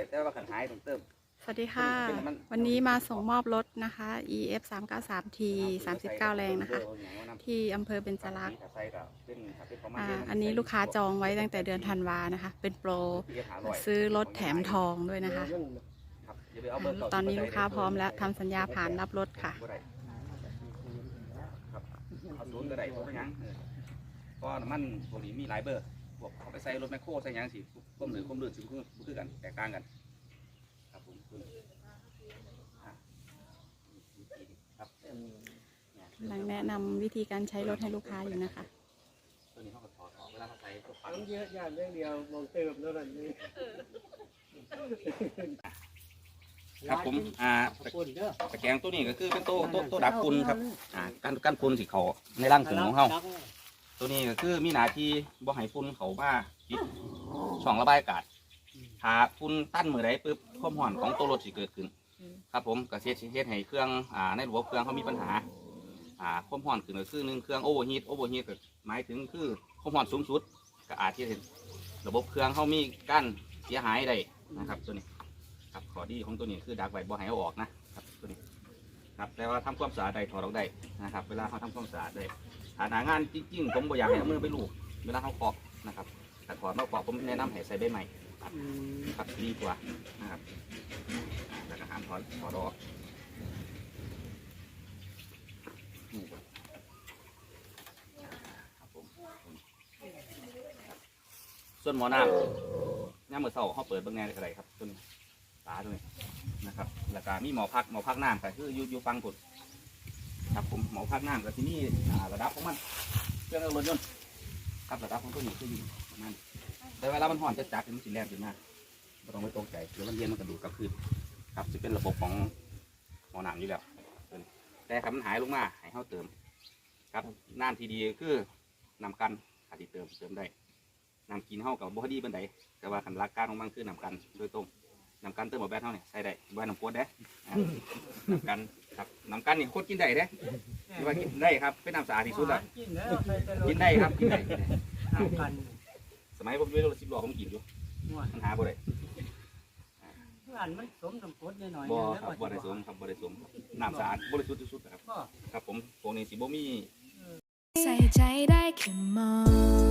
ได้แต่ว่าขันหายต้องเติม สวัสดีค่ะเป็นน้ำมันวันนี้มาส่งมอบรถนะคะ EF 3 9 3 T 39 แรงนะคะ ที่อำเภอเบญจรักษ์ถ้าใส่ก็เป็นถ้าเป็นประมาณอ่าเดือันนี้ลูกค้าจองไว้ตั้งแต่เดือนธันวานะคะ เป็นโปรซื้อรถแถมทองด้วยนะคะครับอย่าไปเอาเบอร์เก่าตอนนี้ลูกค้าพร้อมแล้วทำสัญญาผ่านรับรถค่ะบ่ได้ครับเอาศูนย์ก็ได้เพราะว่าหยังเออเพราะน้ำมันพวกนี้มีหลายเบอร์ พวกเขาไปใส่รถแมคโครใส่หยังสิก้มหรือก้มเลือดสิคือคือกันแตกต่างกัน ครับผมอะครับกำลังแนะนำวิธีการใช้รถให้ลูกค้าอยู่นะคะ ตัวนี้เขาก็ถอดออกเวลาเขาใส่ตัวฟัฟังงเยอะอย่างเรื่องเดียวมองเติมแล้วนั่นนี่ครับผมอ่า ขอบคุณเด้อตะแกรงตัวนี้ก็คือเป็นตัวตัวตัวดักฝุ่นครับอ่าการการฝุ่นสิเขาในร่างถุงของเขา ตัวนี้ก็คือมีหน้าที่บ่ให้ฝุ่นเขามาปิดช่องระบายอากาศถ้าฝุ่นตั้นมือใดปุ๊บความร้อนของตัวรถสิเกิดขึ้นครับผมก็เฮ็ดเฮ็ดให้เครื่องอ่าในระบบเครื่องเขามีปัญหา อ่าความร้อนขึ้นก็คือหนึ่งเครื่องโอเวอร์ฮีทโอเวอร์ฮีทก็หมายถึงคือความร้อนสูงสุดก็อาจจะเห็นระบบเครื่องเขามีกั้นเสียหายได้นะครับตัวนี้ ครับข้อดีของตัวนี้คือดักไว้บ่ให้เอาออกนะครับตัวนี้ ครับแต่ว่าทำความสะอาดได้ถอดออกได้นะครับ เวลาเขาทำความสะอาดได้ฐานะงานจริงๆผมบ่อยากให้เอามือไปลูบเวลาเขากรอกนะครับแต่ถอดมากกว่าผมแนะนำให้ใส่ใบใหม่ครับครับดีกว่านะครับอ่าแล้วก็ห้ามถอดถอดออกนี่ครับครับผมส่วนหมอน้ำน้ำมือเศร้าเขาเปิดเบางแน่อะไรครับตัวนี้ตาด้วยนะครับแล้วก็มีหมอพักหมอพักน้ำก็คืออยู่อยู่ฟังกดครับผมหมอพักน้ำก็ที่นี่ระดับของมันเครื่องรถยนต์ครับระดับของตัวนี้คืออยู่ประมาณแต่เวลามันห่อนจะจัดมันสิแรงขึ้นมากไม่ต้องไปตกใจเดี๋ยวมันเย็นมันกระดูกกลับคืนครับจะเป็นระบบของหมอหน้ำอยู่แล้วแต่ครับมันหายลงมาให้เข้าเติม ครับน้ำที่ดีคือน้ำกันอาจจะเติมเติมได้นำกินเข้ากับบ่ดีบันไดแต่ว่าขันรักการของมันคือนำกันโดยตรง น้ำกันเติมแบบแบนเท่านี่ใส่ได้บ้านน้ำกรดเด้อ่าน้ำกันครับน้ำกันนี่โคตรกินได้เด้ที่ว่ากินได้ครับเป็นน้ำสะอาดที่สุดแล้วกินแล้วใส่แต่รถกินได้ครับกินได้กินได้ทำกันสมัยผมเป็นรถสิบล้อผมกินอยู่หน่วยมันหาบ่ได้เพื่อนมันสมสมกดหน่อยบ่ครับบ่ได้สมครับบ่ได้สมน้ำสะอาดบริสุทธิ์ที่สุดครับ ก็ ครับผมพวกนี้สิบ่มี ใส่ใจได้แค่มอง